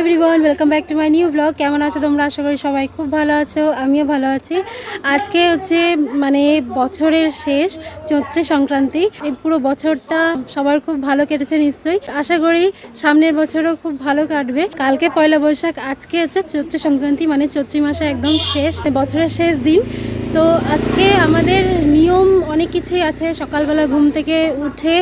Everyone welcome back to my new blog কেমন আছো তোমরা? আশা করি সবাই খুব ভালো আছো, আমিও ভালো আছি। আজকে হচ্ছে মানে বছরের শেষ, চৈত্র সংক্রান্তি। এই পুরো বছরটা সবার খুব ভালো কেটেছে নিশ্চয়ই। আশা করি সামনের বছরও খুব ভালো কাটবে। কালকে পয়লা বৈশাখ, আজকে হচ্ছে চৈত্র সংক্রান্তি মানে চৈত্রী মাসে একদম শেষ বছরের শেষ দিন। তো আজকে আমাদের নিয়ম অনেক কিছুই আছে। সকালবেলা ঘুম থেকে উঠে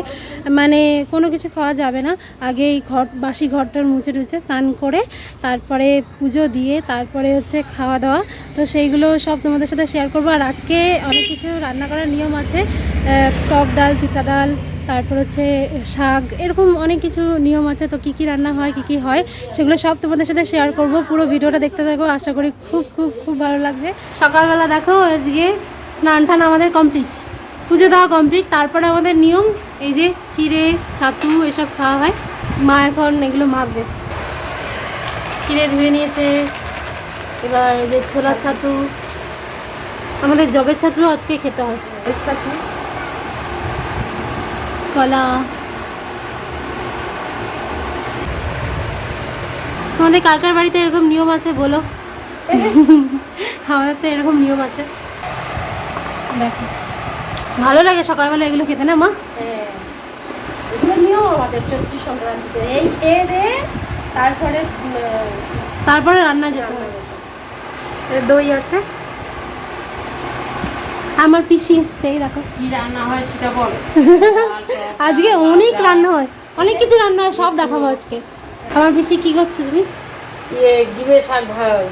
মানে কোনো কিছু খাওয়া যাবে না। আগে এই ঘর, বাসি ঘরটার মুছে টুছে স্নান করে তারপরে পুজো দিয়ে তারপরে হচ্ছে খাওয়া দাওয়া। তো সেইগুলো সব তোমাদের সাথে শেয়ার করব। আর আজকে অনেক কিছু রান্না করার নিয়ম আছে। টক ডাল, তিতা ডাল তারপর হচ্ছে শাক, এরকম অনেক কিছু নিয়ম আছে। তো কী কী রান্না হয়, কী কী হয়, সেগুলো সব তোমাদের সাথে শেয়ার করব। পুরো ভিডিওটা দেখতে থাকো, আশা করি খুব খুব খুব ভালো লাগবে। সকালবেলা দেখো, আজকে স্নান টান আমাদের কমপ্লিট পুজো দেওয়া কমপ্লিট তারপরে আমাদের নিয়ম, এই যে চিড়ে, ছাতু, এসব খাওয়া হয়। মা এখন এগুলো মাখবে। চিড়ে ধুয়ে নিয়েছে, এবার যে ছোলা ছাতু। আমাদের জবের ছাতু আজকে খেতে হয়। কলা। তোমাদের কার কার বাড়িতে এরকম নিয়ম আছে বলো? আমাদের তো এরকম নিয়ম আছে। দেখো। ভালো লাগে সকালবেলা এগুলো খেতে না মা? হ্যাঁ নিয়ম আমাদের চৈত্রী সংক্রান্তিতে। এই খেয়ে দে তারপরে তারপরে রান্না যেতে দই আছে। আমার পিসি এসছে এই দেখো। কি রান্না হয় সেটা বল। আজকে অনেক রান্না হয় অনেক কিছু রান্না হয় সব দেখাবো আজকে। আমার পিসি কি করছে তুমি? ইয়ে ডিমের শাক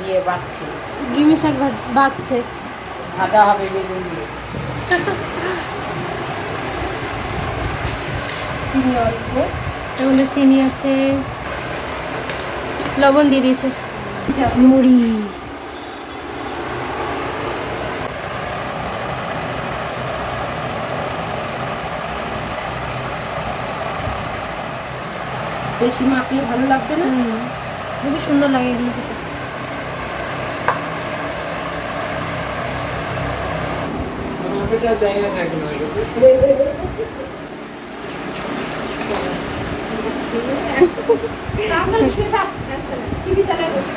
ইয়ে বাড়ছে গিমি শাক বাজছে ভাজা হবে বেগুন দিয়ে। চিনি অল্প এর মধ্যে চিনি আছে লবণ দিয়ে দিয়েছে। মুড়ি। বেশি মাখলে ভালো লাগবে না? খুবই সুন্দর লাগে এগুলো শুয়ে টিভি চালিয়ে বসে।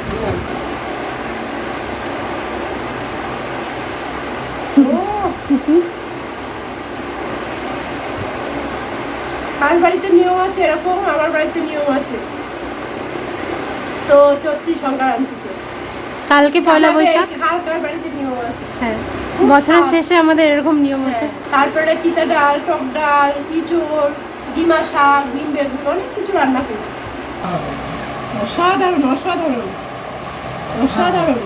কার বাড়িতে নিয়ম আছে এরকম? আমার বাড়িতে নিয়ম আছে। তো চৈত্রী সংক্রান্তিতে। কালকে পয়লা বৈশাখ? কার বাড়িতে নিয়ম আছে? হ্যাঁ। বছরের শেষে আমাদের এরকম নিয়ম আছে। হ্যাঁ, তারপরে তিতা ডাল টক ডাল ইঁচড় ডিমা শাক ডিম বেগুন অনেক কিছু রান্না করি। অসাধারণ অসাধারণ অসাধারণ।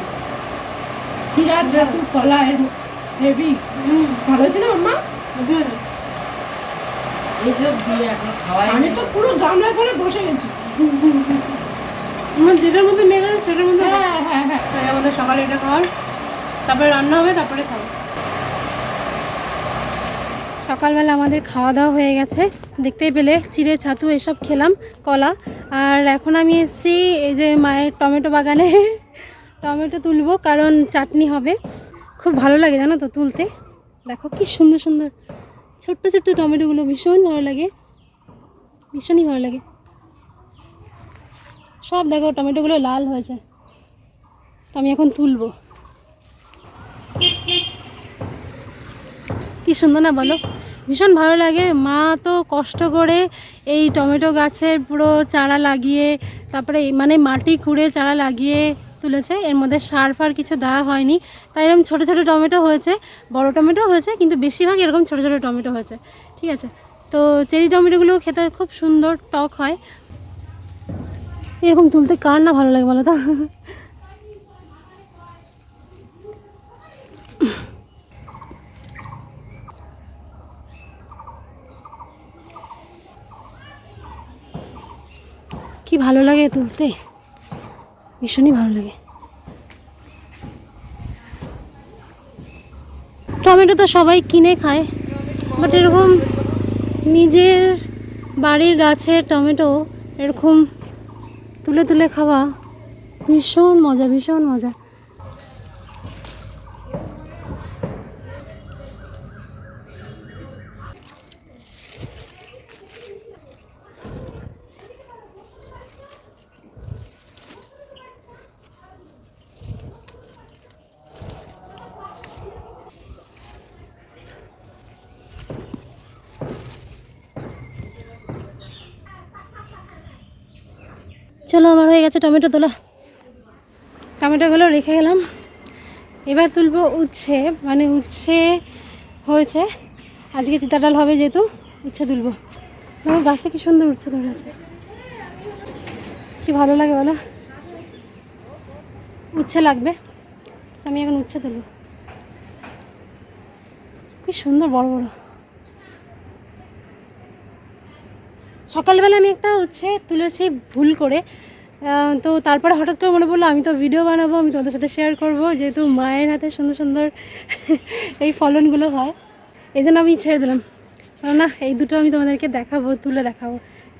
চিরা ছাতু কলা হেভি। ভালো ছিল মাম্মা এইসব দিয়ে এখন খাওয়াই আমি তো পুরো গামলা করে বসে গেছি। আমার যেটার মধ্যে মেঘ আছে সেটার মধ্যে হ্যাঁ হ্যাঁ হ্যাঁ আমাদের সকালে এটা খাওয়ার তারপরে রান্না হবে তারপরে খাব। সকালবেলা আমাদের খাওয়া দাওয়া হয়ে গেছে। দেখতেই পেলে চিড়ে ছাতু এসব খেলাম কলা। আর এখন আমি এসেছি এই যে মায়ের টমেটো বাগানে। টমেটো তুলবো কারণ চাটনি হবে। খুব ভালো লাগে জানো তো তুলতে। দেখো কি সুন্দর সুন্দর। ছোট্ট ছোট্ট টমেটোগুলো ভীষণ ভালো লাগে। ভীষণই ভালো লাগে। সব দেখো, টমেটোগুলো লাল হয়েছে। তো আমি এখন তুলবো। কি সুন্দর না বলো? ভীষণ ভালো লাগে। মা তো কষ্ট করে এই টমেটো গাছের পুরো চারা লাগিয়ে, তারপরে মানে মাটি খুঁড়ে চারা লাগিয়ে তুলেছে এর মধ্যে সার ফার কিছু দেওয়া হয়নি। তাই এরকম ছোটো ছোটো টমেটো হয়েছে। বড় টমেটো হয়েছে, কিন্তু বেশিরভাগ এরকম ছোটো ছোটো টমেটো হয়েছে। ঠিক আছে? তো চেরি টমেটোগুলো খেতে খুব সুন্দর টক হয়। এরকম তুলতে কার না ভালো লাগে বলো তো? কি ভালো লাগে তুলতে? ভীষণই ভালো লাগে। টমেটো তো সবাই কিনে খায় বাট এরকম নিজের বাড়ির গাছের টমেটো এরকম তুলে তুলে খাওয়া ভীষণ মজা ভীষণ মজা চলো আমার হয়ে গেছে টমেটো তোলা। টমেটোগুলো রেখে গেলাম। এবার তুলবো উচ্ছে। মানে উচ্ছে হয়েছে। আজকে তিতা ডাল হবে যেহেতু, উচ্ছে তুলবো। আমার গাছে কি সুন্দর উচ্ছে ধরে আছে। কি ভালো লাগে বলো। উচ্ছে লাগবে। তো আমি এখন উচ্ছে তুলবো কি সুন্দর, বড় বড়। সকালবেলা আমি একটা হচ্ছে তুলেছি ভুল করে। তো তারপরে হঠাৎ করে মনে পড়ল আমি তো ভিডিও বানাবো আমি তোমাদের সাথে শেয়ার করব। যেহেতু মায়ের হাতে সুন্দর সুন্দর এই ফলনগুলো হয় এই জন্য আমি ছেড়ে দিলাম। না এই দুটো আমি তোমাদেরকে দেখাবো তুলে দেখাবো।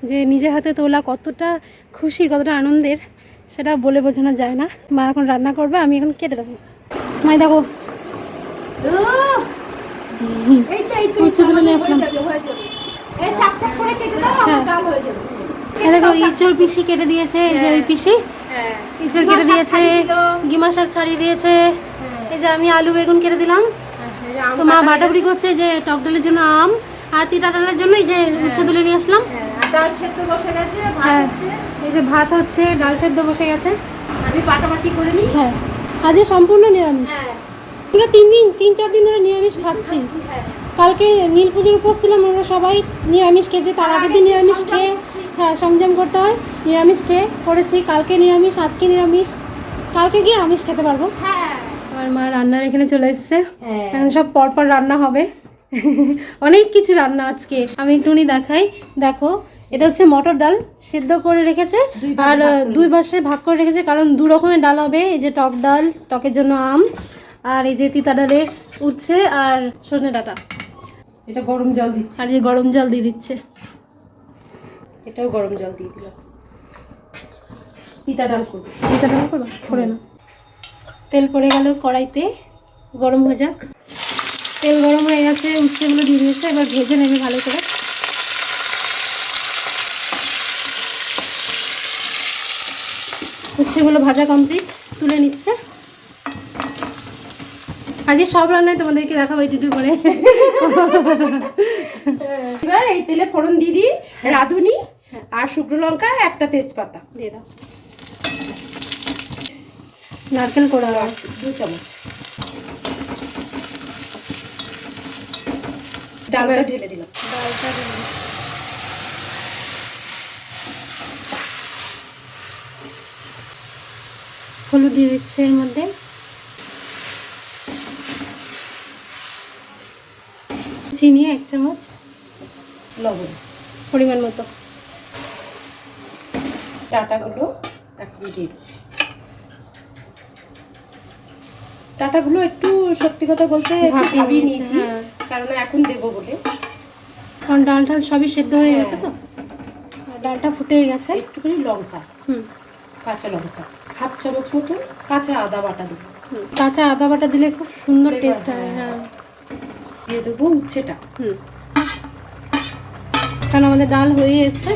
যে নিজের হাতে তোলা কতটা খুশি কতটা আনন্দের সেটা বলে বোঝানো যায় না। মা এখন রান্না করবে আমি এখন কেটে দেবো। মাই দেখো। উচ্ছে তুলে নিয়ে আসলাম। হয়ে হয়ে হ্যাঁ। হয়ে দেখো ইঁচড় পিসি কেটে দিয়েছে এই যে ওই পিসি। হ্যাঁ। ইঁচড় কেটে দিয়েছে গিমা শাক ছাড়িয়ে দিয়েছে। এই যে আমি আলু বেগুন কেটে দিলাম। এই যে আম তো মা বাটাবড়ি করছে যে টক ডালের জন্য আম আর তিতা ডালের জন্য এই যে উচ্ছে তুলে নিয়ে আসলাম। হ্যাঁ, ডাল সেদ্ধ বসে গেছে হ্যাঁ। এই যে ভাত হচ্ছে ডাল সেদ্ধ বসে গেছে। আমি পাটাপাটি করে নিই। হ্যাঁ আজকে সম্পূর্ণ নিরামিষ। হ্যাঁ। আমরা তিন দিন তিন চার দিন ধরে নিরামিষ খাচ্ছি। হ্যাঁ। কালকে নীল পুজোর উপোস ছিলাম আমরা সবাই নিরামিষ খেয়েছি তার আগের দিন নিরামিষ খেয়ে হ্যাঁ সংযম করতে হয় নিরামিষ খেয়ে করেছি কালকে নিরামিষ আজকে নিরামিষ। কালকে গিয়ে আমিষ খেতে পারব। হ্যাঁ। আমার মা রান্নার এখানে চলে এসছে। হ্যাঁ। এখন সব পরপর রান্না হবে। অনেক কিছু রান্না আজকে। আমি একটুখানি দেখাই। দেখো এটা হচ্ছে মটর ডাল সেদ্ধ করে রেখেছে। আর দুই পাশে ভাগ করে রেখেছে কারণ দু রকমের ডাল হবে। এই যে টক ডাল টকের জন্য আম আর এই যে তিতা ডালে উচ্ছে আর সজনে ডাটা। এটা গরম জল দিচ্ছি। আর এই গরম জল দিয়ে দিচ্ছে। এটাও গরম জল দিয়ে দিলাম। তিতা ডাল করব। তিতা ডাল করো করে না তেল পড়ে গেল কড়াইতে গরম হয়ে যাক। তেল গরম হয়ে গেছে উচ্ছেগুলো দিয়ে দিয়েছে এবার ভেজে নেবে ভালো করে। উচ্ছেগুলো ভাজা কমপ্লিট তুলে নিচ্ছে। আজকে সব রান্নায় তোমাদেরকে দেখাবো একটু করে। এবার এই তেলে ফোড়ন দিয়ে দিই, রাঁধুনি আর শুকনো লঙ্কা, একটা তেজপাতা। দিয়ে দাও। নারকেল কোড়া দু চামচ। ঢেলে দিলাম। হলুদ দিয়ে দিচ্ছে এর মধ্যে। চিনি এক চামচ লবণ। পরিমাণ মতো। টাটাগুলো এখন দিয়ে টাটাগুলো একটু সত্যি কথা বলতে একটু ভাবিয়ে নিয়েছি, হ্যাঁ। কারণ এখন দেবো বলে। কারণ ডাল টাল সবই সেদ্ধ হয়ে গেছে তো। হ্যাঁ। ডালটা ফুটে গেছে। একটুখানি লঙ্কা হুম। কাঁচা লঙ্কা হাফ চামচ মতো কাঁচা আদা বাটা দেবো। কাঁচা আদা বাটা দিলে খুব সুন্দর টেস্ট হয় হয়, হ্যাঁ। দিয়ে দেবো উচ্ছেটা হুম। কারণ আমাদের ডাল হয়ে এসছে।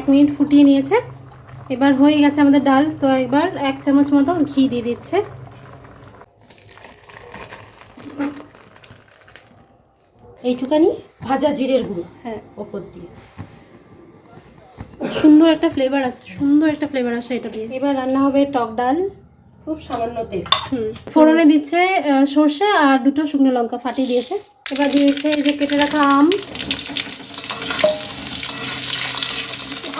এক মিনিট ফুটিয়ে নিয়েছে। এবার হয়ে গেছে আমাদের ডাল। তো এবার এক চামচ মতো ঘি দিয়ে দিচ্ছে। এইটুখানি ভাজা জিরের গুঁড়ো হ্যাঁ। ওপর দিয়ে। সুন্দর একটা ফ্লেভার আসছে। সুন্দর একটা ফ্লেভার আসে এটা দিয়ে। এবার রান্না হবে টক ডাল। খুব সামান্য তেল। ফোড়নে দিচ্ছে সর্ষে আর দুটো শুকনো লঙ্কা ফাটিয়ে দিয়েছে। এবার দিয়েছে এই যে কেটে রাখা আম।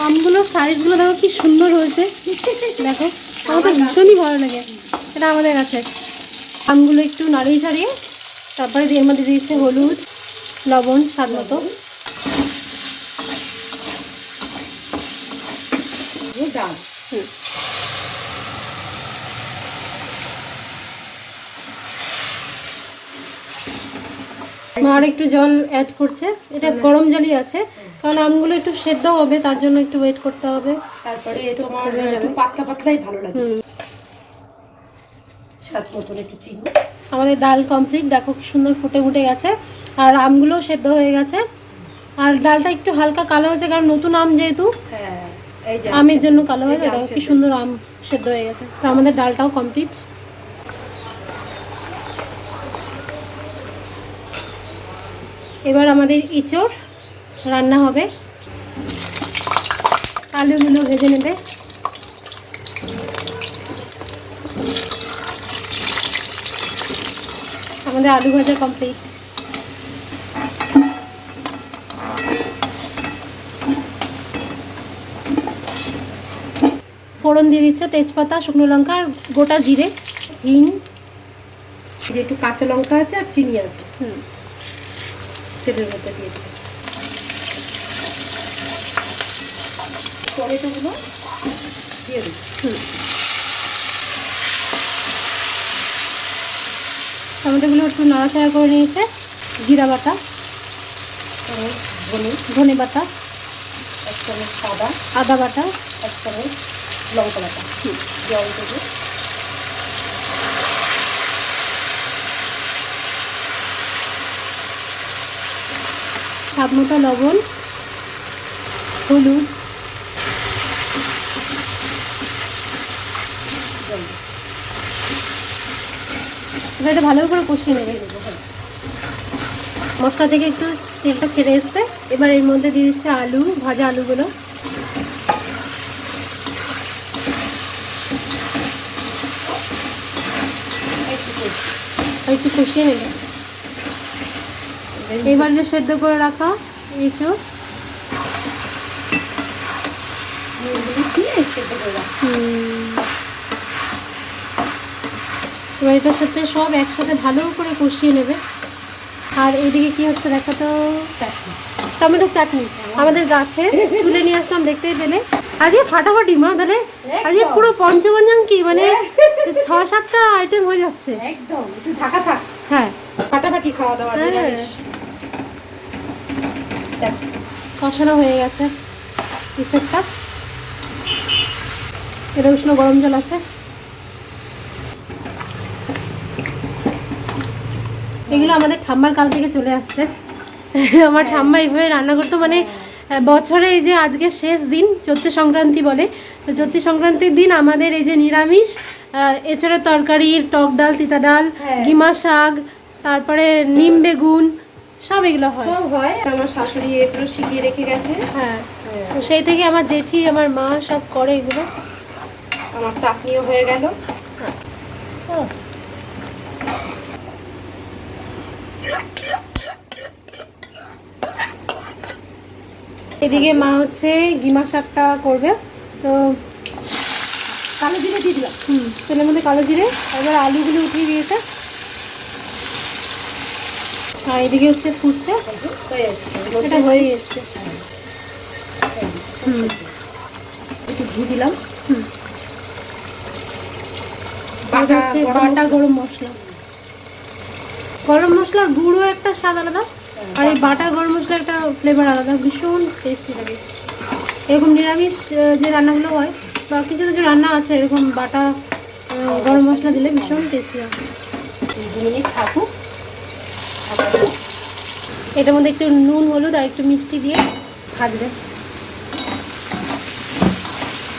আমগুলোর সাইজগুলো দেখো কি সুন্দর হয়েছে। দেখো আমার তো ভীষণই ভালো লাগে। এটা আমাদের কাছে। আমগুলো একটু নাড়িয়ে ছাড়িয়ে তারপরে দিয়ে এর মধ্যে দিয়েছে হলুদ লবণ স্বাদ মতো। ডাল। হুম। মা আর একটু জল অ্যাড করছে। এটা গরম জলই আছে কারণ আমগুলো একটু সেদ্ধ হবে তার জন্য একটু ওয়েট করতে হবে। তারপরে তোমার একটু পাতলা পাতলাই ভালো লাগে। স্বাদ মতন একটু চিনি। আমাদের ডাল কমপ্লিট দেখো কি সুন্দর ফুটে ফুটে গেছে। আর আমগুলো সেদ্ধ হয়ে গেছে। আর ডালটা একটু হালকা কালো হয়েছে কারণ নতুন আম যেহেতু হ্যাঁ আমের জন্য কালো হয়েছে কি সুন্দর আম সেদ্ধ হয়ে গেছে। তো আমাদের ডালটাও কমপ্লিট এবার আমাদের ইঁচড় রান্না হবে। আলুগুলো ভেজে নেবে। আমাদের আলু ভাজা কমপ্লিট ফোড়ন দিয়ে দিচ্ছে তেজপাতা, শুকনো লঙ্কা, আর গোটা জিরে, হিং যে একটু কাঁচা লঙ্কা আছে আর চিনি আছে। হুম। তেলের মধ্যে দিয়ে দিই টমেটোগুলো দিয়ে দিই টমেটোগুলো একটু নাড়াচাড়া করে নিয়েছে। জিরা বাটা ধনে। ধনে বাটা এক চামচ সাদা। আদা বাটা। এক চামচ লঙ্কা বাটা। জল দেবো। স্বাদ মতো লবণ, হলুদ। এবার এটা ভালো করে কষিয়ে নেবে। মশলা থেকে একটু তেলটা ছেড়ে এসছে। এবার এর মধ্যে দিয়ে দিচ্ছে আলু, ভাজা আলুগুলো। একটু কষিয়ে নেবে। এবার যে সেদ্ধ করে রাখা এঁচো নুনগুলো দিয়ে সেদ্ধ করে রাখি এবার এটার সাথে সব একসাথে ভালো করে কষিয়ে নেবে। আর এইদিকে কি হচ্ছে দেখা তো টমেটো চাটনি। আমাদের গাছে তুলে নিয়ে আসলাম দেখতেই পেলে। আজকে ফাটাফাটি মা তাহলে আজকে পুরো পঞ্চগঞ্জাম কি? মানে ছ সাতটা আইটেম হয়ে যাচ্ছে। একদম। একটু ঢাকা থাক। হ্যাঁ। ফাটাফাটি খাওয়া দাওয়া হ্যাঁ। দেখ, কষানো হয়ে গেছে। ইচ্ছাটা এটা উষ্ণ গরম জল আছে। এগুলো আমাদের ঠাম্মার কাল থেকে চলে আসছে। আমার ঠাম্মা এইভাবে রান্না করতো মানে বছরে এই যে আজকে শেষ দিন চৈত্র সংক্রান্তি বলে। তো চৈত্র সংক্রান্তির দিন আমাদের এই যে নিরামিষ এছাড়া তরকারি টক ডাল তিতা ডাল হ্যাঁ। গিমা শাক তারপরে নিম বেগুন সব এগুলো হয়। সব হয়। আমার শাশুড়ি এগুলো শিখিয়ে রেখে গেছে। হ্যাঁ। তো সেই থেকে আমার জেঠি আমার মা সব করে এগুলো। আমার চাটনিও হয়ে গেল। এদিকে মা হচ্ছে গিমা শাকটা করবে। তো কালো জিরে দিয়ে দিলাম। হুম। তেলের মধ্যে কালো জিরে এবার আলুগুলো উঠিয়ে দিয়েছে। আর এদিকে হচ্ছে ফুটছে। হয়ে এসছে। এটা হয়ে গেছে হুম। একটু ঘি দিলাম। হুম। বাটা হচ্ছে গরম বাটা মশলা। গরম মশলা। গরম মশলা গুঁড়ো একটা স্বাদ আলাদা। আর এই বাটা। গরম মশলা একটা ফ্লেভার আলাদা। ভীষণ টেস্টি লাগে। এরকম নিরামিষ যে রান্নাগুলো হয় বা কিছু কিছু রান্না আছে এরকম বাটা গরম মশলা দিলে ভীষণ টেস্টি হয়। দু মিনিট থাকুক। এটার মধ্যে একটু নুন, হলুদ আর একটু মিষ্টি দিয়ে ভাজবে।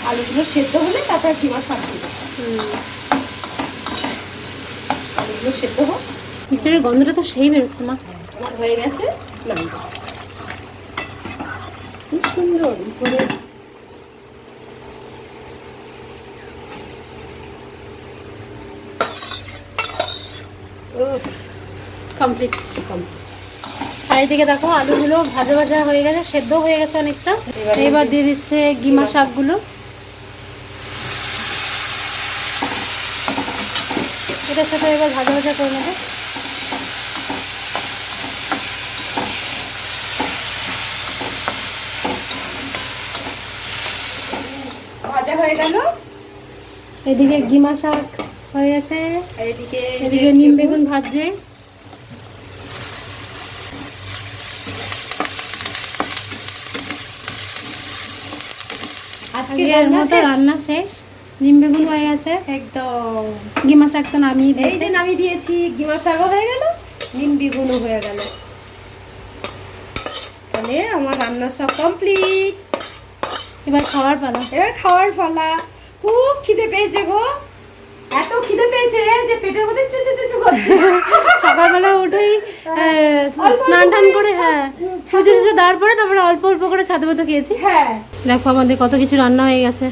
আলুগুলো সেদ্ধ হলে তারপর কিমা শাক দিবে। আলুগুলো সেদ্ধ হোক। ইঁচড়ের গন্ধটা তো সেই বেরোচ্ছে, মা। হয়ে গেছে। নামি খুব সুন্দর। ভিতরে কমপ্লিট আর এদিকে দেখো আলুগুলো ভাজা ভাজা হয়ে গেছে সেদ্ধ হয়ে গেছে অনেকটা। এবার দিয়ে দিচ্ছে গিমা শাকগুলো। এটার সাথে এবার ভাজা ভাজা করে নেবে। ভাজা হয়ে গেল। এদিকে গিমা শাক হয়ে গেছে। এদিকে এদিকে নিম বেগুন ভাজছে। আজকের রান্না মতো শেষ? রান্না শেষ। নিম বেগুন হয়ে গেছে। একদম। গিমা শাক তো নামিয়ে এই দিয়েছে। যে নামিয়ে দিয়েছি গিমা শাকও হয়ে গেল নিম বেগুনও হয়ে গেল। তাহলে আমার রান্না সব কমপ্লিট। এবার খাওয়ার পালা। এবার খাওয়ার পালা। খুব খিদে পেয়েছে গো। এত খিদে পেয়েছে যে পেটের মধ্যে চুচু চুচু করছে। সকালবেলা উঠেই আহ, স্নান টান করে হ্যাঁ। পুজো টুজো দেওয়ার পরে তারপরে অল্প অল্প করে ছাদে মতো খেয়েছি। হ্যাঁ। দেখো আমাদের কত কিছু রান্না হয়ে গেছে।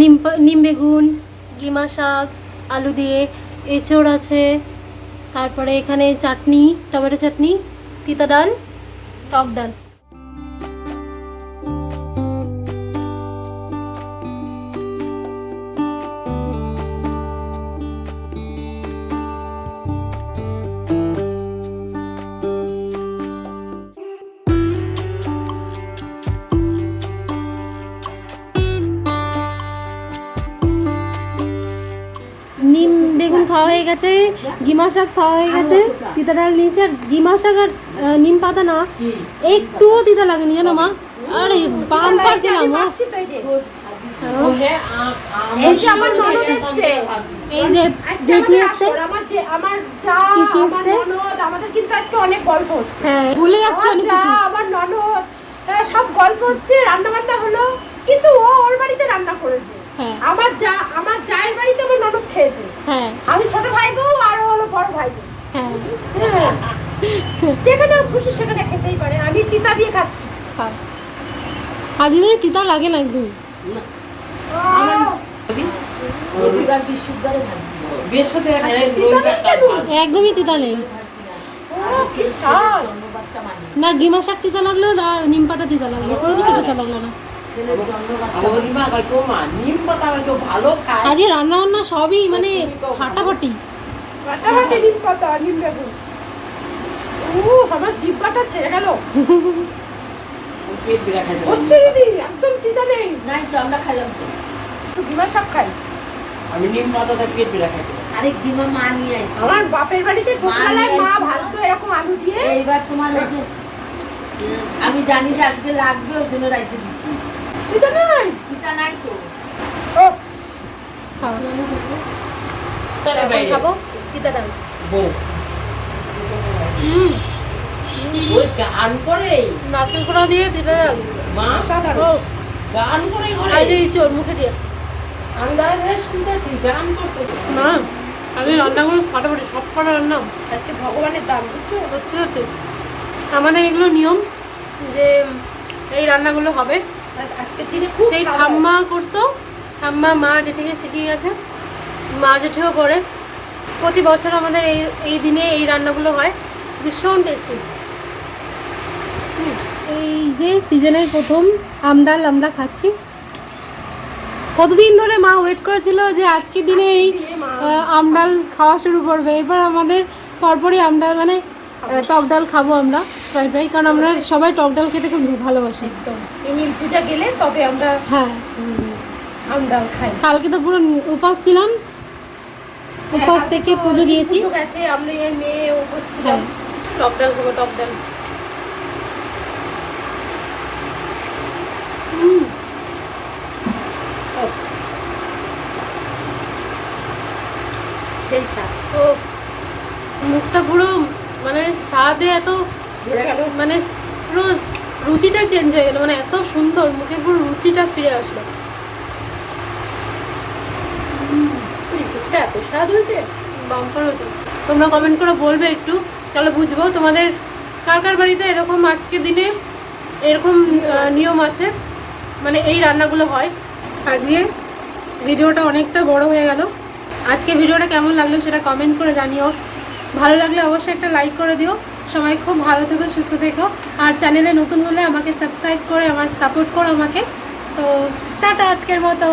নিম নিম বেগুন, গিমা শাক, আলু দিয়ে, এঁচড় আছে, তারপরে এখানে চাটনি, টমেটো চাটনি, তিতা ডাল, টক ডাল। খাওয়া হয়ে গেছে গিমা শাক খাওয়া হয়ে গেছে তিতা ডাল নিয়েছে আর গিমা শাক আর নিম পাতা না একটুও তিতা লাগেনি জানো মা? আরে। এই যে। আমার এই ননদ এসছে। এই যে জেঠি এসছে। আমার যে আমার যা আমার ননদ আমাদের কিন্তু আজকে অনেক গল্প হচ্ছে। হ্যাঁ ভুলে যাচ্ছে অনেক কিছু। আমার ননদ সব গল্প হচ্ছে রান্না বান্না হলো কিন্তু ও ওর বাড়িতে রান্না করেছে। হ্যাঁ। আমার যা আমার জায়ের বাড়িতে আমার খেয়েছে। হ্যাঁ। আমি ছোট ভাই বউ আর হলো বড় ভাই বউ হ্যাঁ। হ্যাঁ। যেখানে খুশি সেখানে খেতেই পারে। আমি তিতা দিয়ে খাচ্ছি। খাও আজকে তিতা লাগে না একদম? ভাজি। একদমই তিতা নেই। স্বাদ। না গিমা শাক তিতা লাগল না নিম পাতা তিতা লাগল কোনো কিছু তিতা লাগল না। আমার বলিমা কয়, "তো মা, নিম পাতা আমার কেউ ভালো খায়। আজকে রান্না বান্না সবই মানে ফাটাফাটি। ফাটাফাটি নিম পাতা নিম বেগুন ও আমার জিব্বাটা ছেড়ে গেল। ও পেট বিরা খাইছে সত্যি দিদি একদম তিতা নেই। নাই তো আমরা খাইলাম তো। ডিমা শাক খাই। আমি নিম পাতাটা পেট বিরা খাইতে আরে গিমা মা নিয়ে আমার বাপের বাড়িতে ছোটবেলায় মা মা নিয়ে ভাজতো এরকম আলু দিয়ে। এইবার তোমার আমি জানি যে আজকে লাগবে ওই জন্য রাখতে দিছি। নাই? নাই তো। খাব? বউ। ওই গান করে? নারকেল দিয়ে তিতা ডাল মা সাধারণ। ও। গান করে করে আজ এই চোর মুখে দিয়ে। আমি শুনতেছি গান না আমি রান্নাগুলো ফাটাফাটি সব কটা রান্না আজকে ভগবানের দাম বুঝছ? সত্যি সত্যি। আমাদের এগুলো নিয়ম যে এই রান্নাগুলো হবে। সেই ঠাম্মা করতো ঠাম্মা মা জেঠিকে শিখিয়ে গেছে। মা জেঠিও করে। প্রতি বছর আমাদের এই এই দিনে এই রান্নাগুলো হয়। ভীষণ টেস্টি এই যে সিজনের প্রথম আমডাল আমরা খাচ্ছি। কতদিন ধরে মা ওয়েট করেছিল যে আজকের দিনে এই আমডাল খাওয়া শুরু করবে। এরপর আমাদের পরপরই আমডাল মানে টক ডাল খাব আমরা। প্রায় প্রায় কারণ আমরা সবাই টক ডাল খেতে খুব ভালোবাসি। একদম। এই নীল পূজা গেলে তবে আমরা হ্যাঁ। আমডাল খাই। কালকে তো পুরো উপাস ছিলাম। উপাস থেকে পুজো দিয়েছি। গেছে আমরা এই মেয়ে উপস্থিত হ্যাঁ। টক ডাল খাব টক ডাল। সেই স্বাদ তো মুখটা পুরো মানে স্বাদে এত মানে পুরো রুচিটা চেঞ্জ হয়ে গেলো মানে এত সুন্দর, মুখে পুরো রুচিটা ফিরে আসলো। এত স্বাদ হয়েছে তোমরা কমেন্ট করে বলবে একটু, তাহলে বুঝব তোমাদের কার কার বাড়িতে এরকম আজকের দিনে এরকম নিয়ম আছে মানে এই রান্নাগুলো হয়। আজকে ভিডিওটা অনেকটা বড় হয়ে গেল। আজকে ভিডিওটা কেমন লাগল সেটা কমেন্ট করে জানিও। ভালো লাগলে অবশ্যই একটা লাইক করে দিও। সবাই খুব ভালো থেকো, সুস্থ থেকো। আর চ্যানেলে নতুন হলে আমাকে সাবস্ক্রাইব করে, আমার সাপোর্ট করো আমাকে। তো টাটা আজকের মতো।